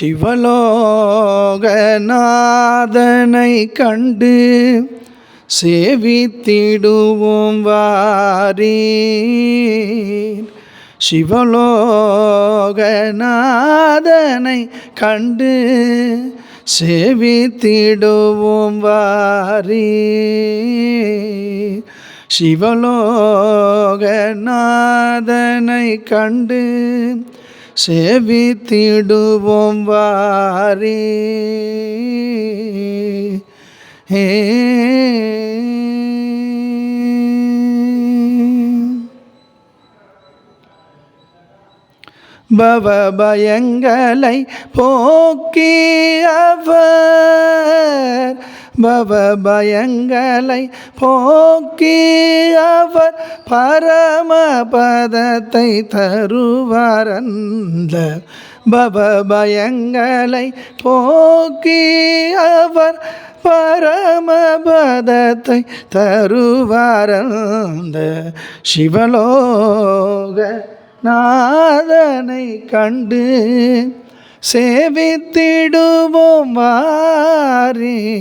சிவலோகநாதனை கண்டு சேவித்திடுவோம் வாரீர். சிவலோகநாதனை கண்டு சேவித்திடுவோம் வாரீர். சிவலோகநாதனை கண்டு செவித்திடுவோம் வாரி. ஹே பவபயங்களை போக்கியவர் பவபயங்களை போக்கி அவர் பரமபதத்தை தருவாரந்த பவபயங்களை போக்கி அவர் பரமபதத்தை தருவாரந்த சிவலோக நாதனை கண்டு சேவித்திடுவோம் வாரி.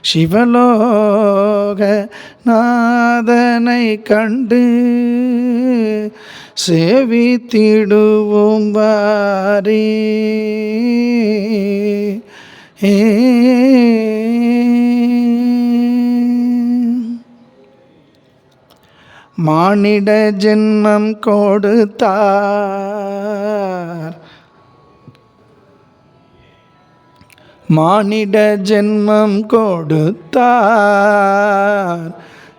சிவலோக நாதனை கண்டு சேவித்திடுவோம் வாரி. ஏ. மானிட ஜென்மம் கொடுத்தார். மானிட ஜென்மம் கொடுத்தார்.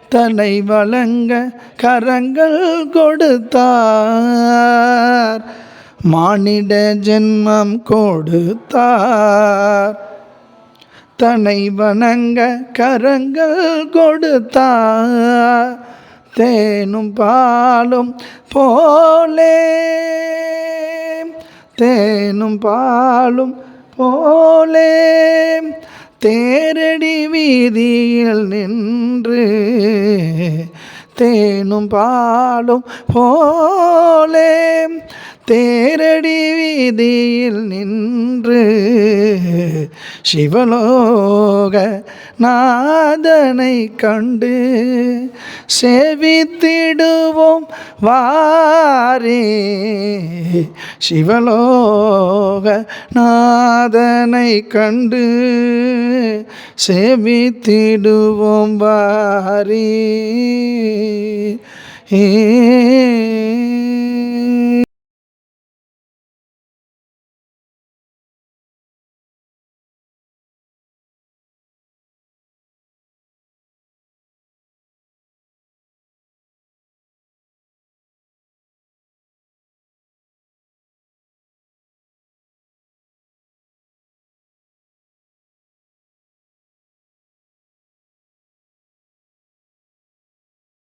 தன்னை வழங்க கரங்கள் கொடுத்தார். மானிட ஜென்மம் கொடுத்தார். தன்னை வணங்க கரங்கள் கொடுத்தார். தேனும் பாலும் போலே. தேனும் பாலும் போலே தேரடி வீதியில் நின்று தேனும் பாலும் போலே தேரடி வீதியில் நின்று சிவலோக நாதனை கண்டு சேவித்திடுவோம் வாரே. சிவலோக நாதனை கண்டு சேவித்திடுவோம் வாரே. ஏ